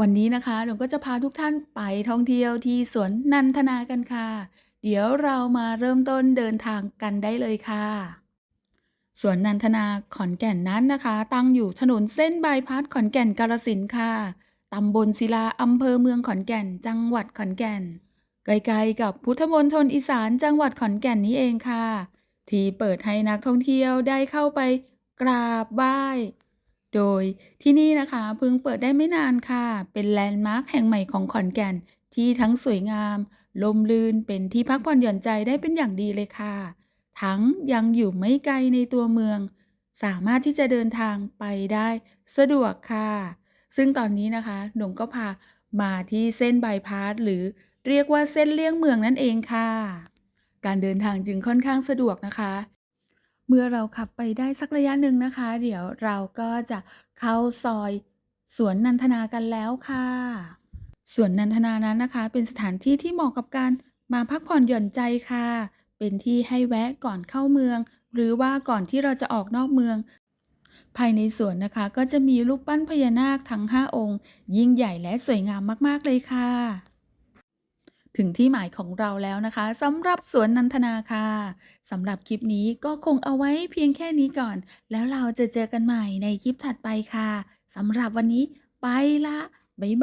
วันนี้นะคะหนูก็จะพาทุกท่านไปท่องเที่ยวที่สวนนันทนากันค่ะ เดี๋ยวเรามาเริ่มต้นเดินทางกันได้เลยค่ะ สวนนันทนาขอนแก่นนั้นนะคะ ตั้งอยู่ถนนเส้นบายพาสขอนแก่นกาฬสินค่ะตำบลศิลาอำเภอเมืองขอนแก่น จังหวัดขอนแก่นใกล้ๆกับพุทธมณฑลอีสานจังหวัดขอนแก่นนี้เองค่ะ ที่เปิดให้นักท่องเที่ยวได้เข้าไปกราบไหว้ โดยที่นี่นะคะเพิ่งเปิดได้ไม่นานค่ะ เป็นแลนด์มาร์คแห่งใหม่ของขอนแก่น ที่ทั้งสวยงาม ลมลื่นเป็นที่พักผ่อนหย่อนใจได้เป็นอย่างดีเลยค่ะ ทั้งยังอยู่ไม่ไกลในตัวเมือง สามารถที่จะเดินทางไปได้สะดวกค่ะ ซึ่งตอนนี้นะคะหนุ่มก็พามาที่เส้นบายพาสหรือเรียกว่าเส้นเลี่ยงเมืองนั่นเองค่ะ การเดินทางจึงค่อนข้างสะดวกนะคะ เมื่อเราขับไปได้สักระยะหนึ่งนะคะ เดี๋ยวเราก็จะเข้าซอยสวนนันทนากันแล้วค่ะสวนนันทนานั้นนะคะ เป็นสถานที่ที่เหมาะกับการมาพักผ่อนหย่อนใจค่ะ เป็นที่ให้แวะก่อนเข้าเมือง หรือว่าก่อนที่เราจะออกนอกเมือง ภายในสวนนะคะก็จะมีรูปปั้นพญานาคทั้ง 5 องค์ ยิ่งใหญ่และสวยงามมาก ๆ เลยค่ะ ถึงที่หมายของเราแล้วนะคะสำหรับสวนนันทนาค่ะสำหรับคลิปนี้ก็คงเอาไว้เพียงแค่นี้ก่อน แล้วเราจะเจอกันใหม่ในคลิปถัดไปค่ะสำหรับวันนี้ไปละบ๊ายบาย